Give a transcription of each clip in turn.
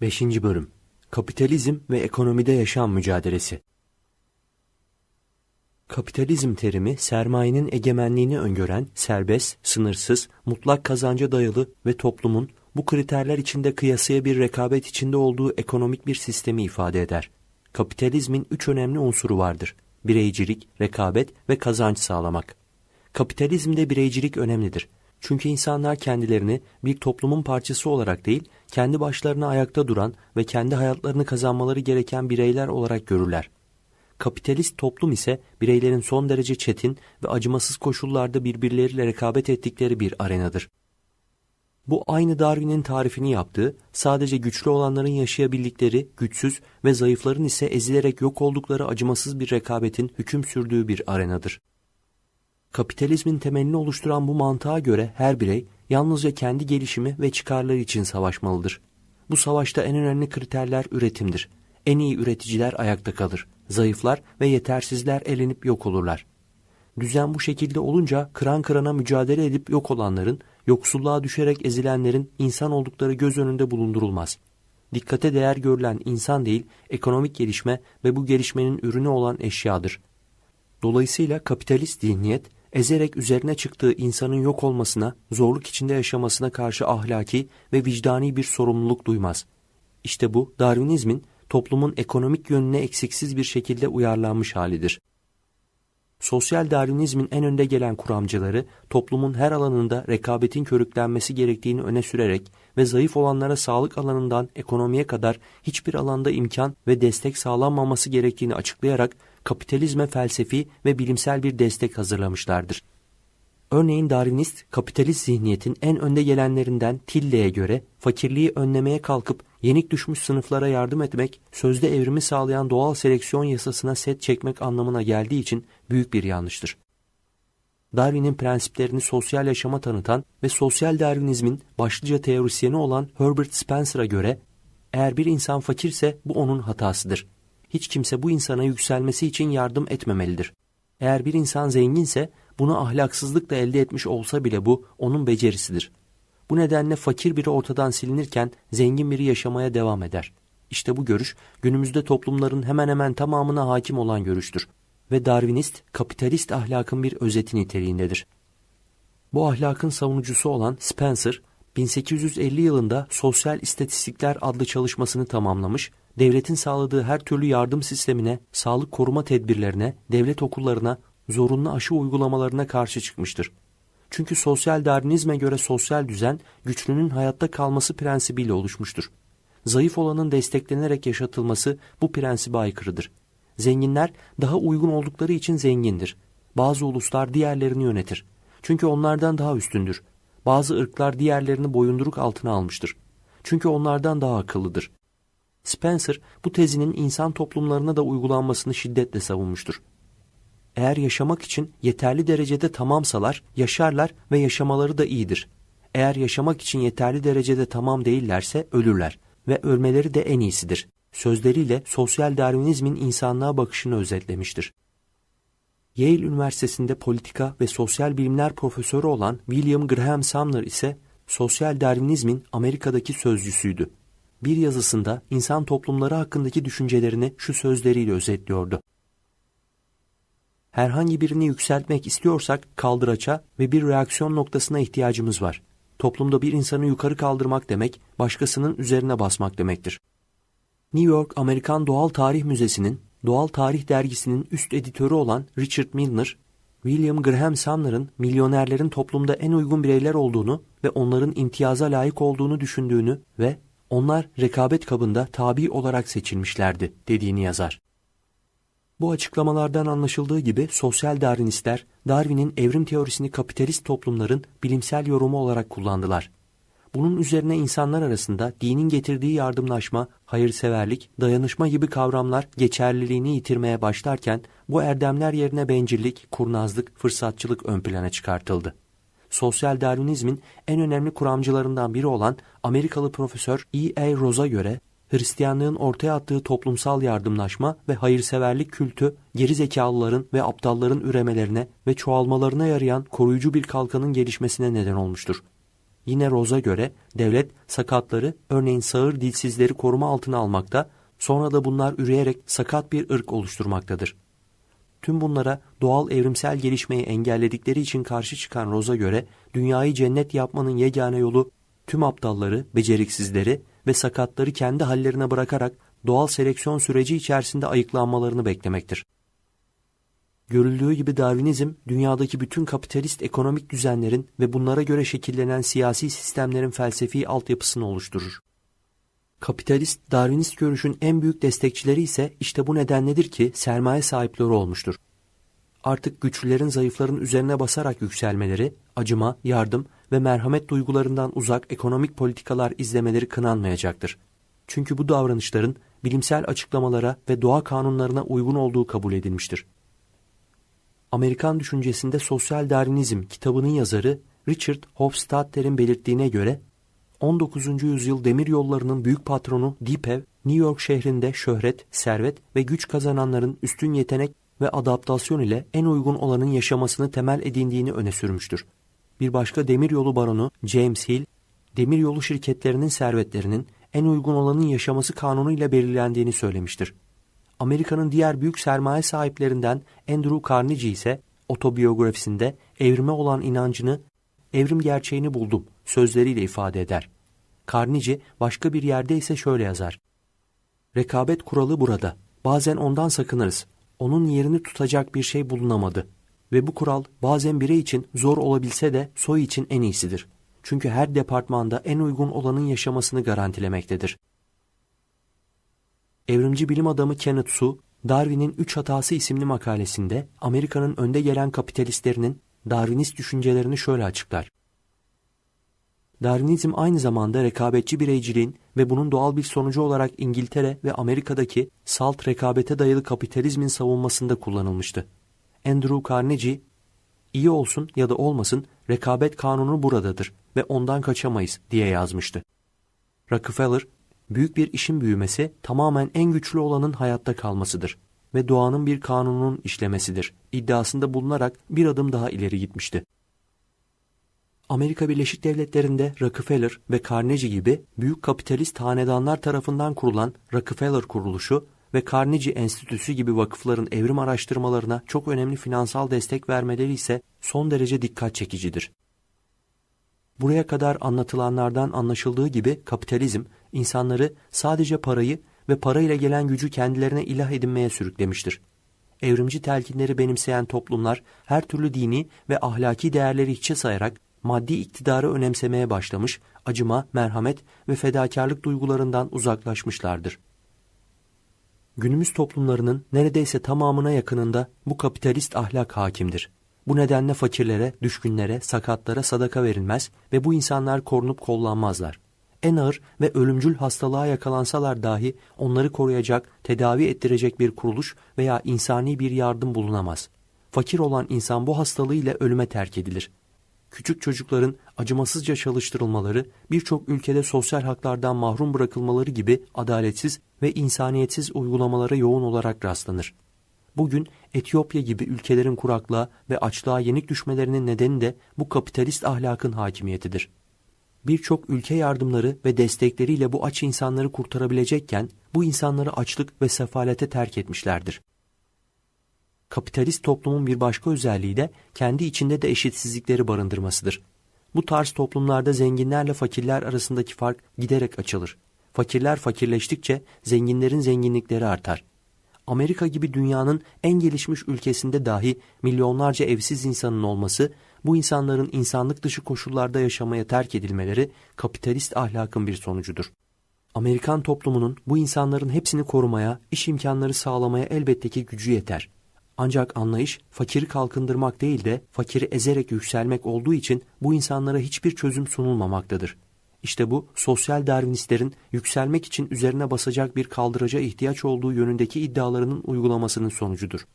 5. Bölüm Kapitalizm ve Ekonomide Yaşam Mücadelesi Kapitalizm terimi sermayenin egemenliğini öngören, serbest, sınırsız, mutlak kazanca dayalı ve toplumun bu kriterler içinde kıyasıya bir rekabet içinde olduğu ekonomik bir sistemi ifade eder. Kapitalizmin üç önemli unsuru vardır. Bireycilik, rekabet ve kazanç sağlamak. Kapitalizmde bireycilik önemlidir. Çünkü insanlar kendilerini bir toplumun parçası olarak değil, kendi başlarına ayakta duran ve kendi hayatlarını kazanmaları gereken bireyler olarak görürler. Kapitalist toplum ise bireylerin son derece çetin ve acımasız koşullarda birbirleriyle rekabet ettikleri bir arenadır. Bu aynı Darwin'in tarifini yaptığı, sadece güçlü olanların yaşayabildikleri, güçsüz ve zayıfların ise ezilerek yok oldukları acımasız bir rekabetin hüküm sürdüğü bir arenadır. Kapitalizmin temelini oluşturan bu mantığa göre her birey yalnızca kendi gelişimi ve çıkarları için savaşmalıdır. Bu savaşta en önemli kriterler üretimdir. En iyi üreticiler ayakta kalır. Zayıflar ve yetersizler elenip yok olurlar. Düzen bu şekilde olunca kıran kırana mücadele edip yok olanların, yoksulluğa düşerek ezilenlerin insan oldukları göz önünde bulundurulmaz. Dikkate değer görülen insan değil, ekonomik gelişme ve bu gelişmenin ürünü olan eşyadır. Dolayısıyla kapitalist zihniyet, ezerek üzerine çıktığı insanın yok olmasına, zorluk içinde yaşamasına karşı ahlaki ve vicdani bir sorumluluk duymaz. İşte bu Darwinizmin toplumun ekonomik yönüne eksiksiz bir şekilde uyarlanmış halidir. Sosyal Darwinizmin en önde gelen kuramcıları toplumun her alanında rekabetin körüklenmesi gerektiğini öne sürerek ve zayıf olanlara sağlık alanından ekonomiye kadar hiçbir alanda imkan ve destek sağlanmaması gerektiğini açıklayarak kapitalizme felsefi ve bilimsel bir destek hazırlamışlardır. Örneğin Darwinist, kapitalist zihniyetin en önde gelenlerinden Tille'ye göre fakirliği önlemeye kalkıp yenik düşmüş sınıflara yardım etmek, sözde evrimi sağlayan doğal seleksiyon yasasına set çekmek anlamına geldiği için büyük bir yanlıştır. Darwin'in prensiplerini sosyal yaşama tanıtan ve sosyal Darwinizmin başlıca teorisyeni olan Herbert Spencer'a göre eğer bir insan fakirse bu onun hatasıdır. Hiç kimse bu insana yükselmesi için yardım etmemelidir. Eğer bir insan zenginse bunu ahlaksızlıkla elde etmiş olsa bile bu onun becerisidir. Bu nedenle fakir biri ortadan silinirken zengin biri yaşamaya devam eder. İşte bu görüş günümüzde toplumların hemen hemen tamamına hakim olan görüştür ve Darwinist, kapitalist ahlakın bir özeti niteliğindedir. Bu ahlakın savunucusu olan Spencer, 1850 yılında Sosyal İstatistikler adlı çalışmasını tamamlamış, devletin sağladığı her türlü yardım sistemine, sağlık koruma tedbirlerine, devlet okullarına, zorunlu aşı uygulamalarına karşı çıkmıştır. Çünkü sosyal darwinizme göre sosyal düzen güçlünün hayatta kalması prensibiyle oluşmuştur. Zayıf olanın desteklenerek yaşatılması bu prensibe aykırıdır. Zenginler daha uygun oldukları için zengindir. Bazı uluslar diğerlerini yönetir. Çünkü onlardan daha üstündür. Bazı ırklar diğerlerini boyunduruk altına almıştır. Çünkü onlardan daha akıllıdır. Spencer bu tezinin insan toplumlarına da uygulanmasını şiddetle savunmuştur. Eğer yaşamak için yeterli derecede tamamsalar, yaşarlar ve yaşamaları da iyidir. Eğer yaşamak için yeterli derecede tamam değillerse ölürler ve ölmeleri de en iyisidir. Sözleriyle sosyal darwinizmin insanlığa bakışını özetlemiştir. Yale Üniversitesi'nde politika ve sosyal bilimler profesörü olan William Graham Sumner ise sosyal darwinizmin Amerika'daki sözcüsüydü. Bir yazısında insan toplumları hakkındaki düşüncelerini şu sözleriyle özetliyordu. Herhangi birini yükseltmek istiyorsak kaldıraça ve bir reaksiyon noktasına ihtiyacımız var. Toplumda bir insanı yukarı kaldırmak demek, başkasının üzerine basmak demektir. New York Amerikan Doğal Tarih Müzesi'nin Doğal Tarih Dergisi'nin üst editörü olan Richard Milner, William Graham Sumner'ın milyonerlerin toplumda en uygun bireyler olduğunu ve onların imtiyaza layık olduğunu düşündüğünü ve onlar rekabet kabında tabi olarak seçilmişlerdi dediğini yazar. Bu açıklamalardan anlaşıldığı gibi sosyal Darwinistler Darwin'in evrim teorisini kapitalist toplumların bilimsel yorumu olarak kullandılar. Bunun üzerine insanlar arasında dinin getirdiği yardımlaşma, hayırseverlik, dayanışma gibi kavramlar geçerliliğini yitirmeye başlarken bu erdemler yerine bencillik, kurnazlık, fırsatçılık ön plana çıkartıldı. Sosyal Darwinizmin en önemli kuramcılarından biri olan Amerikalı profesör E. A. Rose'a göre Hristiyanlığın ortaya attığı toplumsal yardımlaşma ve hayırseverlik kültü, geri zekalıların ve aptalların üremelerine ve çoğalmalarına yarayan koruyucu bir kalkanın gelişmesine neden olmuştur. Yine Rose'a göre devlet sakatları örneğin sağır dilsizleri koruma altına almakta, sonra da bunlar üreyerek sakat bir ırk oluşturmaktadır. Tüm bunlara doğal evrimsel gelişmeyi engelledikleri için karşı çıkan Rose'a göre dünyayı cennet yapmanın yegane yolu tüm aptalları, beceriksizleri ve sakatları kendi hallerine bırakarak doğal seleksiyon süreci içerisinde ayıklanmalarını beklemektir. Görüldüğü gibi Darwinizm, dünyadaki bütün kapitalist ekonomik düzenlerin ve bunlara göre şekillenen siyasi sistemlerin felsefi altyapısını oluşturur. Kapitalist, Darwinist görüşün en büyük destekçileri ise işte bu nedenledir ki sermaye sahipleri olmuştur. Artık güçlülerin zayıfların üzerine basarak yükselmeleri, acıma, yardım ve merhamet duygularından uzak ekonomik politikalar izlemeleri kınanmayacaktır. Çünkü bu davranışların bilimsel açıklamalara ve doğa kanunlarına uygun olduğu kabul edilmiştir. Amerikan düşüncesinde Sosyal Darwinizm kitabının yazarı Richard Hofstadter'in belirttiğine göre 19. yüzyıl demir yollarının büyük patronu Dipev, New York şehrinde şöhret, servet ve güç kazananların üstün yetenek ve adaptasyon ile en uygun olanın yaşamasını temel edindiğini öne sürmüştür. Bir başka demiryolu baronu James Hill, demiryolu şirketlerinin servetlerinin en uygun olanın yaşaması kanunuyla belirlendiğini söylemiştir. Amerika'nın diğer büyük sermaye sahiplerinden Andrew Carnegie ise otobiyografisinde evrime olan inancını evrim gerçeğini buldum sözleriyle ifade eder. Carnegie başka bir yerde ise şöyle yazar. Rekabet kuralı burada. Bazen ondan sakınırız. Onun yerini tutacak bir şey bulunamadı. Ve bu kural bazen birey için zor olabilse de soy için en iyisidir. Çünkü her departmanda en uygun olanın yaşamasını garantilemektedir. Evrimci bilim adamı Kenneth Su, Darwin'in Üç Hatası isimli makalesinde Amerika'nın önde gelen kapitalistlerinin Darwinist düşüncelerini şöyle açıklar. Darwinizm aynı zamanda rekabetçi bireyciliğin ve bunun doğal bir sonucu olarak İngiltere ve Amerika'daki salt rekabete dayalı kapitalizmin savunmasında kullanılmıştı. Andrew Carnegie, iyi olsun ya da olmasın rekabet kanunu buradadır ve ondan kaçamayız diye yazmıştı. Rockefeller, büyük bir işin büyümesi tamamen en güçlü olanın hayatta kalmasıdır ve doğanın bir kanunun işlemesidir iddiasında bulunarak bir adım daha ileri gitmişti. Amerika Birleşik Devletleri'nde Rockefeller ve Carnegie gibi büyük kapitalist hanedanlar tarafından kurulan Rockefeller Kuruluşu ve Carnegie Enstitüsü gibi vakıfların evrim araştırmalarına çok önemli finansal destek vermeleri ise son derece dikkat çekicidir. Buraya kadar anlatılanlardan anlaşıldığı gibi kapitalizm insanları sadece parayı ve parayla gelen gücü kendilerine ilah edinmeye sürüklemiştir. Evrimci telkinleri benimseyen toplumlar her türlü dini ve ahlaki değerleri hiçe sayarak maddi iktidarı önemsemeye başlamış, acıma, merhamet ve fedakarlık duygularından uzaklaşmışlardır. Günümüz toplumlarının neredeyse tamamına yakınında bu kapitalist ahlak hakimdir. Bu nedenle fakirlere, düşkünlere, sakatlara sadaka verilmez ve bu insanlar korunup kollanmazlar. En ağır ve ölümcül hastalığa yakalansalar dahi onları koruyacak, tedavi ettirecek bir kuruluş veya insani bir yardım bulunamaz. Fakir olan insan bu hastalığı ile ölüme terk edilir küçük çocukların acımasızca çalıştırılmaları, birçok ülkede sosyal haklardan mahrum bırakılmaları gibi adaletsiz ve insaniyetsiz uygulamalara yoğun olarak rastlanır. Bugün Etiyopya gibi ülkelerin kuraklığa ve açlığa yenik düşmelerinin nedeni de bu kapitalist ahlakın hakimiyetidir. Birçok ülke yardımları ve destekleriyle bu aç insanları kurtarabilecekken bu insanları açlık ve sefalete terk etmişlerdir. Kapitalist toplumun bir başka özelliği de kendi içinde de eşitsizlikleri barındırmasıdır. Bu tarz toplumlarda zenginlerle fakirler arasındaki fark giderek açılır. Fakirler fakirleştikçe zenginlerin zenginlikleri artar. Amerika gibi dünyanın en gelişmiş ülkesinde dahi milyonlarca evsiz insanın olması, bu insanların insanlık dışı koşullarda yaşamaya terk edilmeleri kapitalist ahlakın bir sonucudur. Amerikan toplumunun bu insanların hepsini korumaya, iş imkanları sağlamaya elbette ki gücü yeter. Ancak anlayış fakiri kalkındırmak değil de fakiri ezerek yükselmek olduğu için bu insanlara hiçbir çözüm sunulmamaktadır. İşte bu sosyal darwinistlerin yükselmek için üzerine basacak bir kaldıraca ihtiyaç olduğu yönündeki iddialarının uygulamasının sonucudur.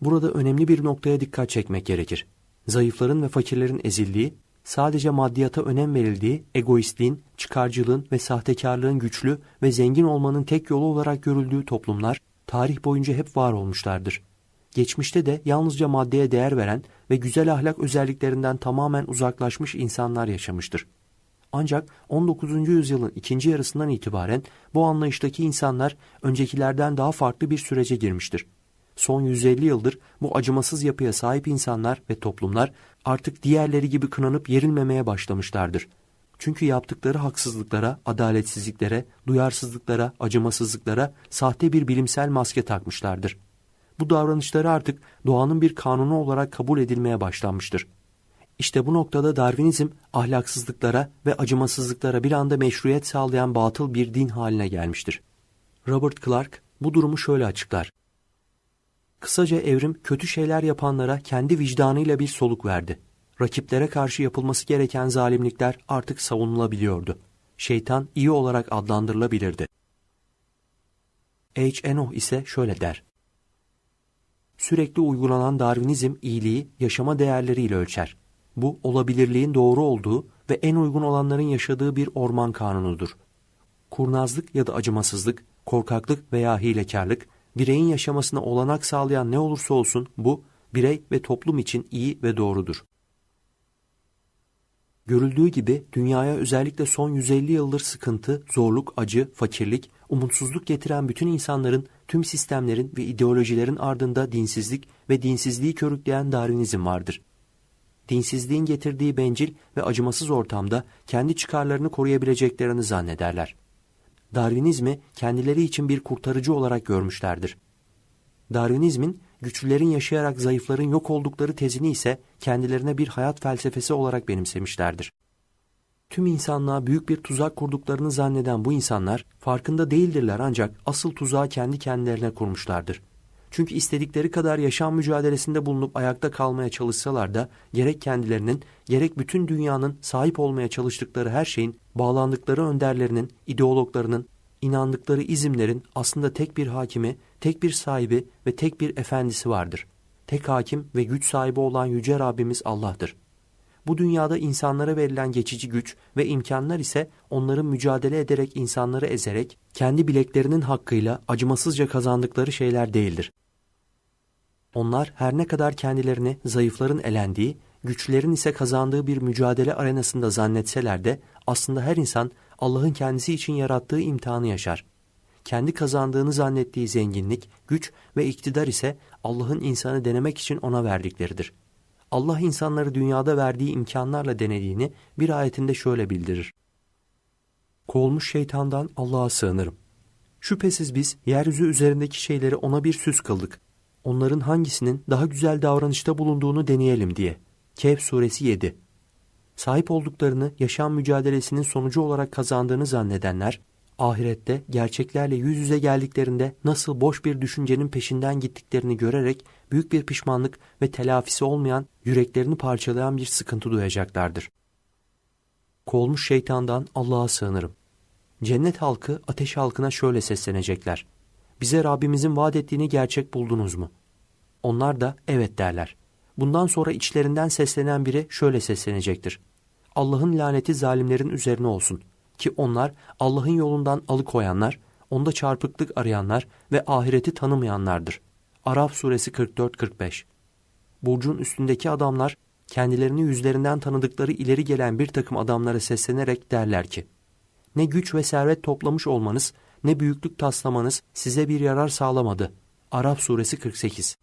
Burada önemli bir noktaya dikkat çekmek gerekir. Zayıfların ve fakirlerin ezildiği, sadece maddiyata önem verildiği, egoistliğin, çıkarcılığın ve sahtekarlığın güçlü ve zengin olmanın tek yolu olarak görüldüğü toplumlar, tarih boyunca hep var olmuşlardır. geçmişte de yalnızca maddeye değer veren ve güzel ahlak özelliklerinden tamamen uzaklaşmış insanlar yaşamıştır. Ancak 19. yüzyılın ikinci yarısından itibaren bu anlayıştaki insanlar öncekilerden daha farklı bir sürece girmiştir. Son 150 yıldır bu acımasız yapıya sahip insanlar ve toplumlar artık diğerleri gibi kınanıp yerilmemeye başlamışlardır. Çünkü yaptıkları haksızlıklara, adaletsizliklere, duyarsızlıklara, acımasızlıklara sahte bir bilimsel maske takmışlardır. Bu davranışları artık doğanın bir kanunu olarak kabul edilmeye başlanmıştır. İşte bu noktada Darwinizm ahlaksızlıklara ve acımasızlıklara bir anda meşruiyet sağlayan batıl bir din haline gelmiştir. Robert Clark bu durumu şöyle açıklar. Kısaca evrim kötü şeyler yapanlara kendi vicdanıyla bir soluk verdi. Rakiplere karşı yapılması gereken zalimlikler artık savunulabiliyordu. Şeytan iyi olarak adlandırılabilirdi. H. Enoch ise şöyle der. Sürekli uygulanan Darwinizm iyiliği yaşama değerleriyle ölçer. Bu olabilirliğin doğru olduğu ve en uygun olanların yaşadığı bir orman kanunudur. Kurnazlık ya da acımasızlık, korkaklık veya hilekarlık, bireyin yaşamasına olanak sağlayan ne olursa olsun bu, birey ve toplum için iyi ve doğrudur. Görüldüğü gibi dünyaya özellikle son 150 yıldır sıkıntı, zorluk, acı, fakirlik, umutsuzluk getiren bütün insanların, tüm sistemlerin ve ideolojilerin ardında dinsizlik ve dinsizliği körükleyen Darwinizm vardır. Dinsizliğin getirdiği bencil ve acımasız ortamda kendi çıkarlarını koruyabileceklerini zannederler. Darwinizmi kendileri için bir kurtarıcı olarak görmüşlerdir. Darwinizmin güçlülerin yaşayarak zayıfların yok oldukları tezini ise kendilerine bir hayat felsefesi olarak benimsemişlerdir. Tüm insanlığa büyük bir tuzak kurduklarını zanneden bu insanlar farkında değildirler ancak asıl tuzağı kendi kendilerine kurmuşlardır. Çünkü istedikleri kadar yaşam mücadelesinde bulunup ayakta kalmaya çalışsalar da gerek kendilerinin gerek bütün dünyanın sahip olmaya çalıştıkları her şeyin bağlandıkları önderlerinin, ideologlarının, inandıkları izimlerin aslında tek bir hakimi, tek bir sahibi ve tek bir efendisi vardır. Tek hakim ve güç sahibi olan Yüce Rabbimiz Allah'tır. Bu dünyada insanlara verilen geçici güç ve imkanlar ise onların mücadele ederek insanları ezerek kendi bileklerinin hakkıyla acımasızca kazandıkları şeyler değildir. Onlar her ne kadar kendilerini zayıfların elendiği, güçlerin ise kazandığı bir mücadele arenasında zannetseler de aslında her insan Allah'ın kendisi için yarattığı imtihanı yaşar. Kendi kazandığını zannettiği zenginlik, güç ve iktidar ise Allah'ın insanı denemek için ona verdikleridir. Allah insanları dünyada verdiği imkanlarla denediğini bir ayetinde şöyle bildirir. Kovulmuş şeytandan Allah'a sığınırım. Şüphesiz biz yeryüzü üzerindeki şeyleri ona bir süs kıldık. Onların hangisinin daha güzel davranışta bulunduğunu deneyelim diye. Kehf suresi 7 Sahip olduklarını yaşam mücadelesinin sonucu olarak kazandığını zannedenler, ahirette gerçeklerle yüz yüze geldiklerinde nasıl boş bir düşüncenin peşinden gittiklerini görerek büyük bir pişmanlık ve telafisi olmayan, yüreklerini parçalayan bir sıkıntı duyacaklardır. Kovulmuş şeytandan Allah'a sığınırım. Cennet halkı ateş halkına şöyle seslenecekler. Bize Rabbimizin vaat ettiğini gerçek buldunuz mu? Onlar da evet derler. Bundan sonra içlerinden seslenen biri şöyle seslenecektir. Allah'ın laneti zalimlerin üzerine olsun. Ki onlar Allah'ın yolundan alıkoyanlar, onda çarpıklık arayanlar ve ahireti tanımayanlardır. Araf suresi 44-45 Burcun üstündeki adamlar kendilerini yüzlerinden tanıdıkları ileri gelen bir takım adamlara seslenerek derler ki, ne güç ve servet toplamış olmanız, ne büyüklük taslamanız size bir yarar sağlamadı. Arap suresi 48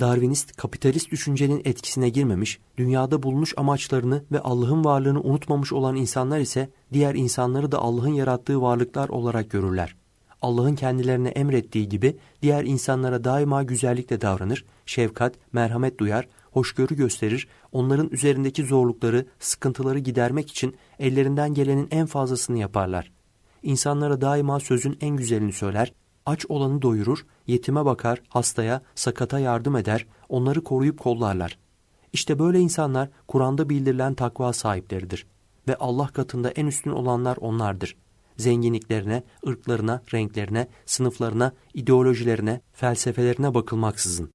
Darwinist kapitalist düşüncenin etkisine girmemiş, dünyada bulmuş amaçlarını ve Allah'ın varlığını unutmamış olan insanlar ise diğer insanları da Allah'ın yarattığı varlıklar olarak görürler. Allah'ın kendilerine emrettiği gibi diğer insanlara daima güzellikle davranır, şefkat, merhamet duyar, hoşgörü gösterir, onların üzerindeki zorlukları, sıkıntıları gidermek için ellerinden gelenin en fazlasını yaparlar. İnsanlara daima sözün en güzelini söyler, aç olanı doyurur, yetime bakar, hastaya, sakata yardım eder, onları koruyup kollarlar. İşte böyle insanlar Kur'an'da bildirilen takva sahipleridir. Ve Allah katında en üstün olanlar onlardır. Zenginliklerine, ırklarına, renklerine, sınıflarına, ideolojilerine, felsefelerine bakılmaksızın.